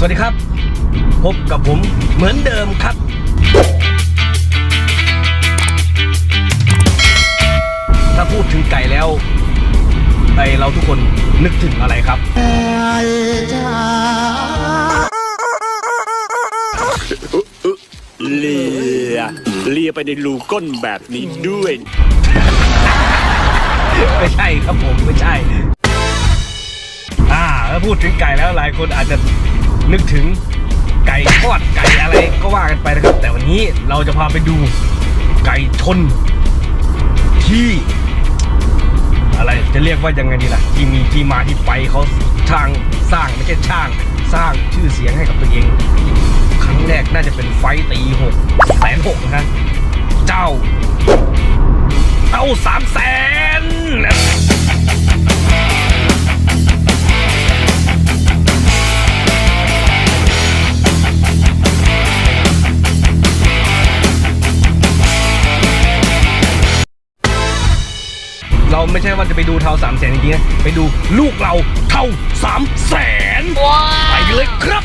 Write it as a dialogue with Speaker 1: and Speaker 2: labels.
Speaker 1: สวัสดีครับ พบกับผมเหมือนเดิมครับ ถ้าพูดถึงไก่แล้วไอเราทุกคนนึกถึงอะไรครับ
Speaker 2: เลียเลียไปในรูก้นแบบนี้ด้วย
Speaker 1: ไม่ใช่ครับผมไม่ใช่ อ่าถ้าพูดถึงไก่แล้วหลายคนอาจจะ นึกถึงไก่ทอดไก่อะไรก็ว่ากันไปนะครับ แต่วันนี้เราจะพาไปดูไก่ชนที่ อะไรจะเรียกว่ายังไงดีล่ะ ที่มีที่มาที่ไปเขาช่างสร้างไม่ใช่ช่าง สร้างชื่อเสียงให้กับตัวเอง ครั้งแรกน่าจะเป็นไฟต์ตีหกแสนหกนะฮะเจ้า เอาสามแสน เราไม่ใช่ว่าจะไปดูเท่าสามแสนจริงๆนะไปดูลูกเราเท่าสามแสนไปเลยครับ